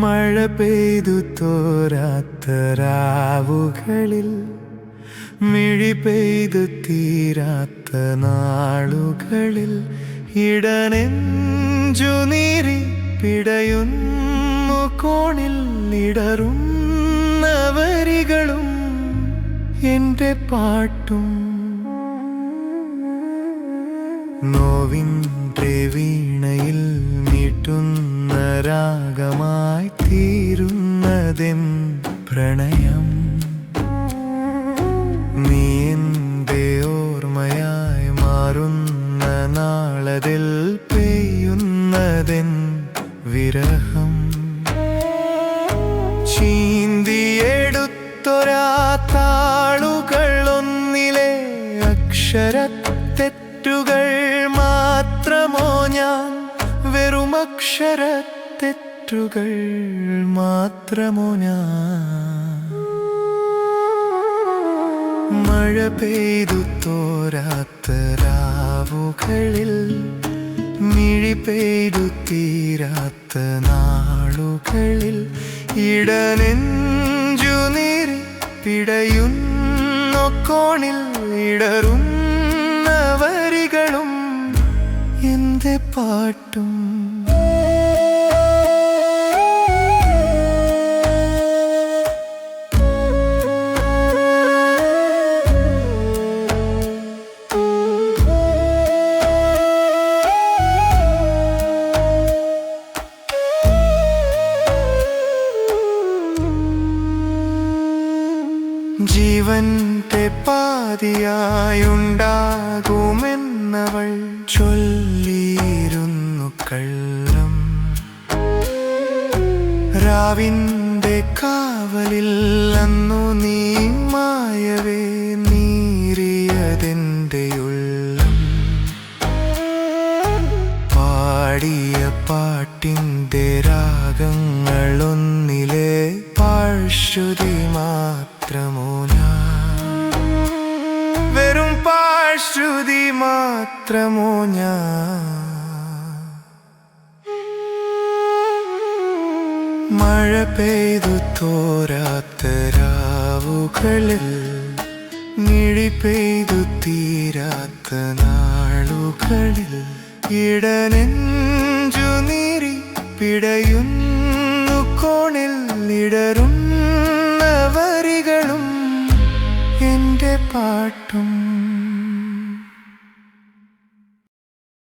മഴ പെയ്തു തോരാത്ത രാവുകളിൽ മിഴി പെയ്ത് തീരാത്ത നാളുകളിൽ ഇടനെഞ്ചു നീരി പിടയുന്നു കോണിൽ ഇടറുന്ന വരികളും എന്റെ പാട്ടും. നോവിന്റെ വീണയിൽ നീട്ടുന്ന രാഗമായി തീരുന്നതെൻ പ്രണയം. നാളതിൽ പെയ്യുന്നതിൻ വിരഹം. ചീന്തിയെടുത്തൊരാ താളുകൾ ഒന്നിലെ അക്ഷരത്തെറ്റുകൾ മാത്രമോ ഞാൻ വെറും അക്ഷരത്തെറ്റുകൾ മാത്രമോ ഞാൻ. മഴ പെയ്തു തോരാത്ത രാവുകളിൽ മിഴി പെയ്തു തീരാത്ത നാളുകളിൽ ഇടനെഞ്ചു നീരി പിടയുന്നു കോണിൽ ഇടറുന്ന വരികളും. എന്റെ പാട്ടും ജീവന്റെ പാതിയായുണ്ടാകുമെന്നവൾ ചൊല്ലിയിരുന്നു കള്ളം. രാവിന്റെ കാവലിൽ അന്നു നീ മായവേ നീറിയതെന്റെ ഉള്ളം. പാടിയ പാട്ടിന്റെ രാഗങ്ങളൊന്നിലെ പാഴ്ശ്രുതി മാത്രമോ വെറും പാഴ്ശ്രുതി മാത്രമോ ഞാൻ? മഴ പെയ്തു തോരാത്ത രാവുകളിൽ മിഴി പെയ്തു തീരാത്ത നാളുകളിൽ ഇടനെഞ്ചു നീരി പിടയുന്നു പാട്ടും